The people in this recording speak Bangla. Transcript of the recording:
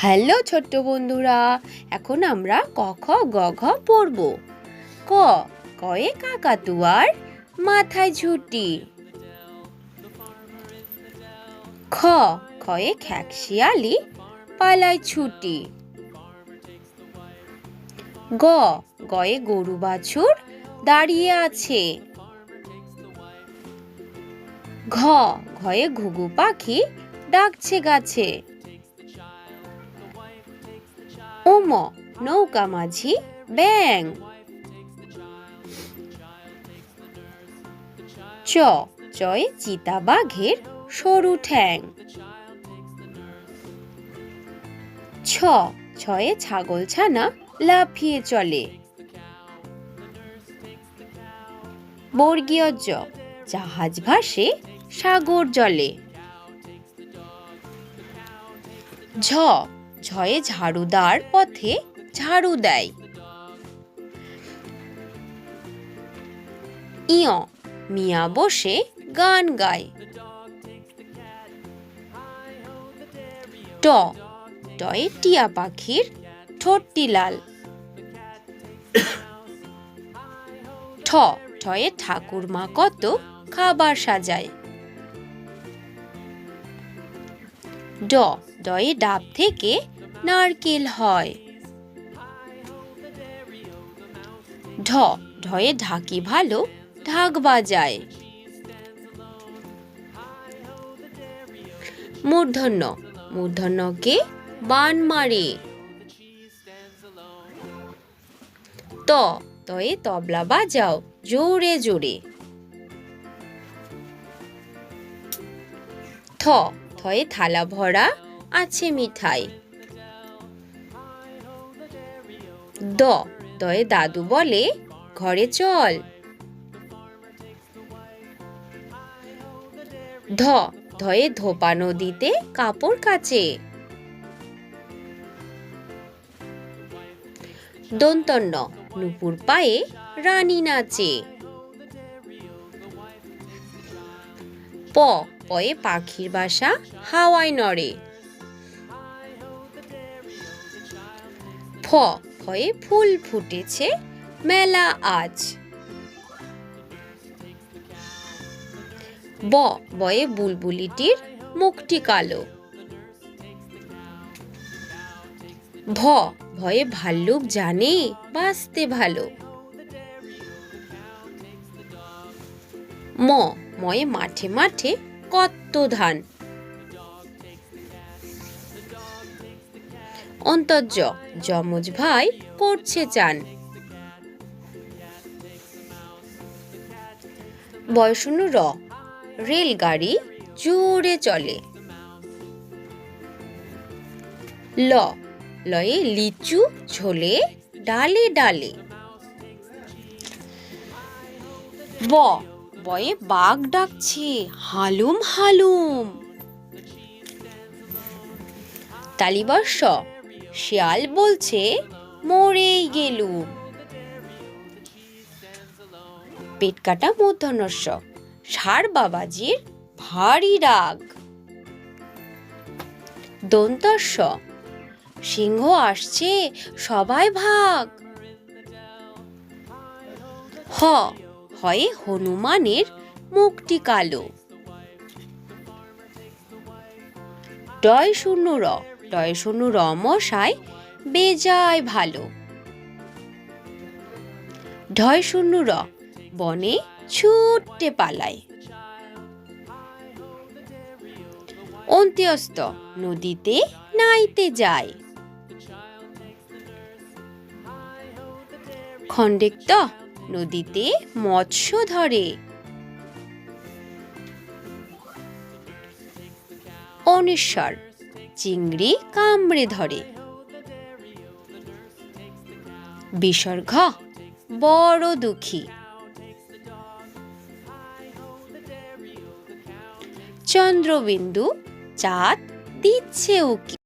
হ্যালো ছোট্ট বন্ধুরা, এখন আমরা ক খ গ ঘ পড়ব। ক, কয়ে কাকাতুয়ার মাথায় ঝুটি। খ খয়ে খ্যাকশিয়ালি পালায় ছুটি। গ, গয়ে গরু বাছুর দাঁড়িয়ে আছে। ঘ, ঘয়ে ঘুঘু পাখি ডাকছে গাছে। ওম নৌকা মাঝি ব্যাং চ চয়ে চিতা বাঘের সরু ঠ্যাং ছ ছয়ে ছাগল ছানা লাফিয়ে চলে বর্গীয় জ জাহাজ ভাসে সাগর জলে ঝ ঝয়ে ঝাড়ুদার পথে ঝাড়ু দেয়। ইয়, মিয়া বসে গান গায়। ট, টয়ে টিয়া পাখির ঠোঁটটি লাল ঠ ঠয়ে ঠাকুরমা কত খাবার সাজায়। ড ডয়ে ডাব থেকে নারকেল হয়। ঢ, ঢয়ে ঢাকি ভালো, ঢাক বাজায়। মূর্ধন্য, মূর্ধন্যকে বান মারে। ত, তয়ে তবলা বাজাও, জোরে জোরে। থ থয়ে থালা ভরা, আছে মিঠাই। দ। দয়ে দাদু বলে, ঘরে চল। ধ। ধয়ে ধোপা নদীতে কাপড় কাচে। দন্তন্য নুপুর পায়ে রানী নাচে। প। পয়ে পাখির বাসা হাওয়ায় নড়ে। ফ। ফয়ে ফুল ফুটেছে। মেলা আজ। ব, বয়ে বুলবুলিটির মুখটি কালো। ভ, ভয়ে ভাল্লুক জানে বাঁচতে ভালো। ম, ময়ে মাঠে মাঠে কত ধান। অন্তর্য। যমজ ভাই করছে চান। বয়সনু র। রেলগাড়ি জোরে চলে। ল। লয়ে লিচু ঝোলে ডালে ডালে। ব। বয়ে বাঘ ডাকছে, হালুম হালুম। তালিবর্ষ শিয়াল বলছে, মরেই গেলুম। পেট কাটা মূর্ধনস্য ষাঁড় বাবাজির ভারী রাগ। দন্তস্য সিংহ আসছে, সবাই ভাগ। হ, হয়ে হনুমানের মুখটি কালো। ডয় শূন্য র ডয় শূন্য র বেজায় ভালো। ঢয় শূন্য র, বনে ছুটতে পালায় অন্ত্যস্ত, নদীতে নাইতে যায়। খণ্ডেক্ত, নদীতে মৎস্য ধরে। অনেশ্বর চিংড়ি কামড়ে ধরে। বিসর্গ বড় দুঃখী। চন্দ্রবিন্দু চাঁদ দিচ্ছে উকি।